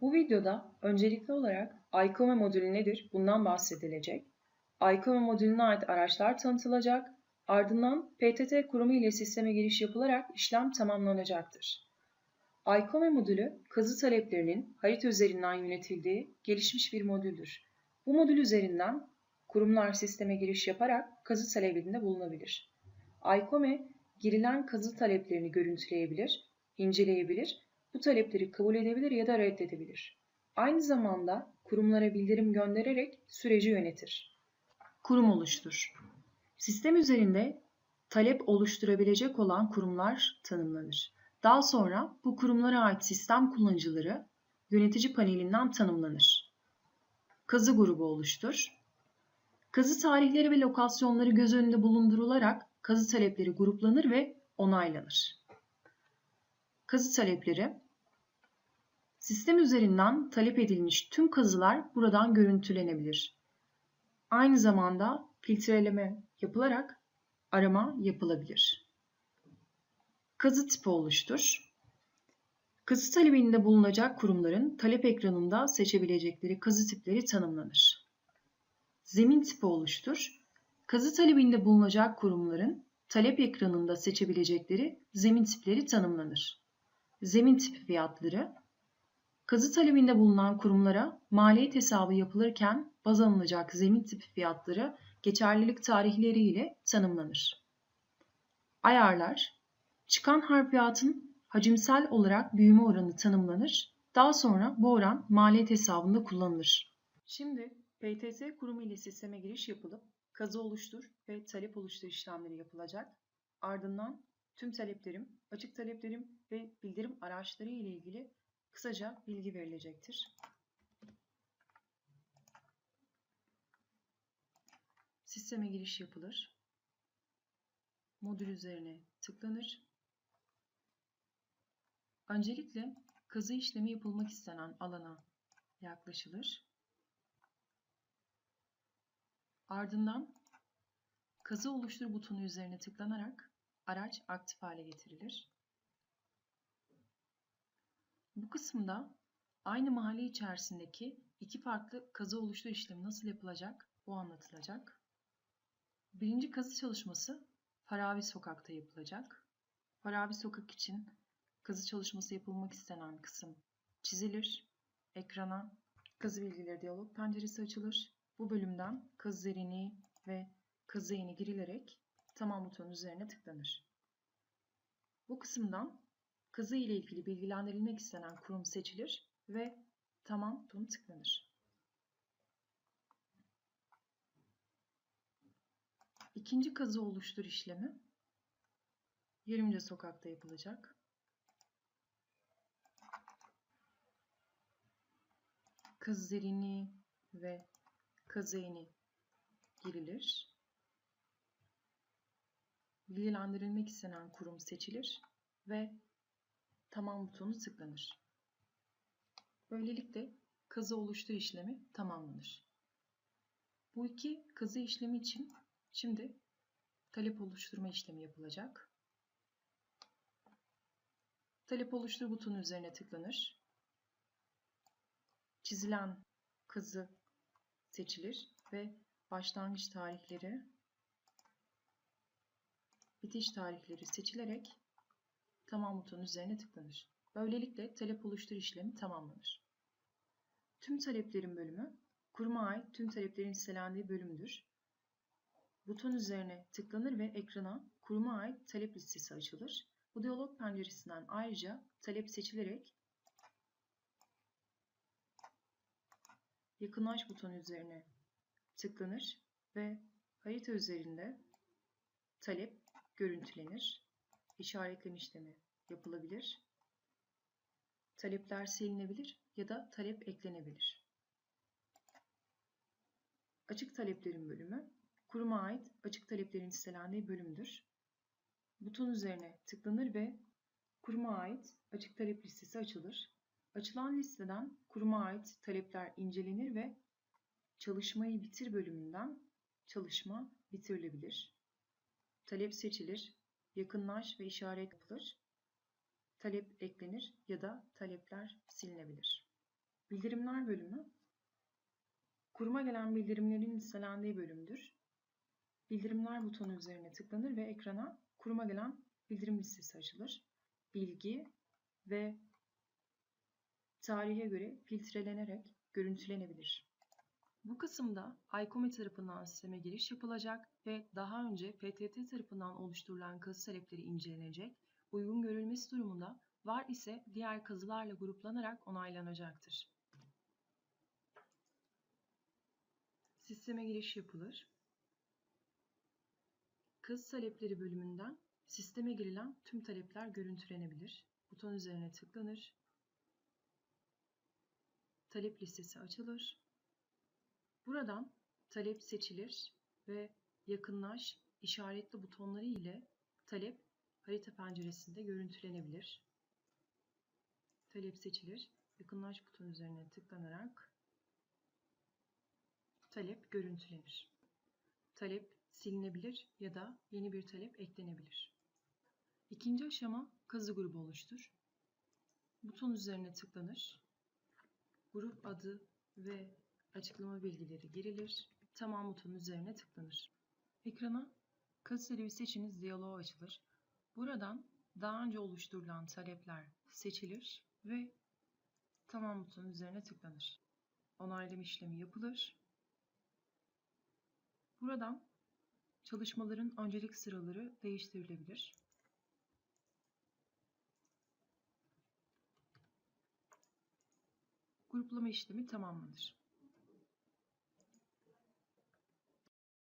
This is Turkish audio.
Bu videoda öncelikli olarak ICOME modülü nedir bundan bahsedilecek. ICOME modülüne ait araçlar tanıtılacak. Ardından PTT kurumu ile sisteme giriş yapılarak işlem tamamlanacaktır. ICOME modülü kazı taleplerinin harita üzerinden yönetildiği gelişmiş bir modüldür. Bu modül üzerinden kurumlar sisteme giriş yaparak kazı talebinde bulunabilir. ICOME girilen kazı taleplerini görüntüleyebilir, inceleyebilir, bu talepleri kabul edebilir ya da reddedebilir. Aynı zamanda kurumlara bildirim göndererek süreci yönetir. Kurum oluştur. Sistem üzerinde talep oluşturabilecek olan kurumlar tanımlanır. Daha sonra bu kurumlara ait sistem kullanıcıları yönetici panelinden tanımlanır. Kazı grubu oluştur. Kazı tarihleri ve lokasyonları göz önünde bulundurularak kazı talepleri gruplanır ve onaylanır. Kazı talepleri Sistem üzerinden talep edilmiş tüm kazılar buradan görüntülenebilir. Aynı zamanda filtreleme yapılarak arama yapılabilir. Kazı tipi oluştur. Kazı talebinde bulunacak kurumların talep ekranında seçebilecekleri kazı tipleri tanımlanır. Zemin tipi oluştur. Kazı talebinde bulunacak kurumların talep ekranında seçebilecekleri zemin tipleri tanımlanır. Zemin tipi fiyatları Kazı talebinde bulunan kurumlara maliyet hesabı yapılırken baz alınacak zemin tipi fiyatları geçerlilik tarihleri ile tanımlanır. Ayarlar Çıkan harfiyatın hacimsel olarak büyüme oranı tanımlanır. Daha sonra bu oran maliyet hesabında kullanılır. Şimdi PTT kurumu ile sisteme giriş yapılıp kazı oluştur ve talep oluştur işlemleri yapılacak. Ardından tüm taleplerim, açık taleplerim ve bildirim araçları ile ilgili kısaca bilgi verilecektir. Sisteme giriş yapılır. Modül üzerine tıklanır. Öncelikle kazı işlemi yapılmak istenen alana yaklaşılır. Ardından kazı oluştur butonu üzerine tıklanarak araç aktif hale getirilir. Bu kısımda aynı mahalle içerisindeki iki farklı kazı oluştur işlemi nasıl yapılacak o anlatılacak. Birinci kazı çalışması Farabi Sokak'ta yapılacak. Farabi Sokak için kazı çalışması yapılmak istenen kısım çizilir. Ekrana kazı bilgileri diyalog penceresi açılır. Bu bölümden kazı derinliği ve kazı yeni girilerek tamam butonun üzerine tıklanır. Bu kısımdan kazı ile ilgili bilgilendirilmek istenen kurum seçilir ve tamam butonu tıklanır. İkinci kazı oluştur işlemi Yerimce sokakta yapılacak. Kazı derinliği ve kazı eni girilir. Bilgilendirilmek istenen kurum seçilir ve tamam butonu tıklanır. Böylelikle kazı oluştur işlemi tamamlanır. Bu iki kazı işlemi için şimdi talep oluşturma işlemi yapılacak. Talep oluştur butonu üzerine tıklanır. Çizilen kazı seçilir ve başlangıç tarihleri, bitiş tarihleri seçilerek tamam butonu üzerine tıklanır. Böylelikle talep oluştur işlemi tamamlanır. Tüm taleplerin bölümü, kuruma ait tüm taleplerin listelendiği bölümdür. Buton üzerine tıklanır ve ekrana kuruma ait talep listesi açılır. Bu diyalog penceresinden ayrıca talep seçilerek yakınlaş butonu üzerine tıklanır ve harita üzerinde talep görüntülenir. İşaretleme işlemi yapılabilir. Talepler silinebilir ya da talep eklenebilir. Açık taleplerin bölümü, kuruma ait açık taleplerin listelendiği bölümdür. Buton üzerine tıklanır ve kuruma ait açık talep listesi açılır. Açılan listeden kuruma ait talepler incelenir ve çalışmayı bitir bölümünden çalışma bitirilebilir. Talep seçilir, yakınlaş ve işaret yapılır. Talep eklenir ya da talepler silinebilir. Bildirimler bölümü, kuruma gelen bildirimlerin listelendiği bölümdür. Bildirimler butonu üzerine tıklanır ve ekrana kuruma gelen bildirim listesi açılır. Bilgi ve tarihe göre filtrelenerek görüntülenebilir. Bu kısımda ICOME tarafından sisteme giriş yapılacak ve daha önce PTT tarafından oluşturulan kazı talepleri incelenecek, uygun görülmesi durumunda var ise diğer kazılarla gruplanarak onaylanacaktır. Sisteme giriş yapılır. Kazı talepleri bölümünden sisteme girilen tüm talepler görüntülenebilir. Buton üzerine tıklanır. Talep listesi açılır. Buradan talep seçilir ve yakınlaş işaretli butonları ile talep harita penceresinde görüntülenebilir. Talep seçilir. Yakınlaş butonu üzerine tıklanarak talep görüntülenir. Talep silinebilir ya da yeni bir talep eklenebilir. İkinci aşama kazı grubu oluştur. Buton üzerine tıklanır. Grup adı ve açıklama bilgileri girilir. Tamam butonu üzerine tıklanır. Ekrana kazı talebi seçiniz diyaloğu açılır. Buradan daha önce oluşturulan talepler seçilir ve tamam butonu üzerine tıklanır. Onaylama işlemi yapılır. Buradan çalışmaların öncelik sıraları değiştirilebilir. Gruplama işlemi tamamlanır.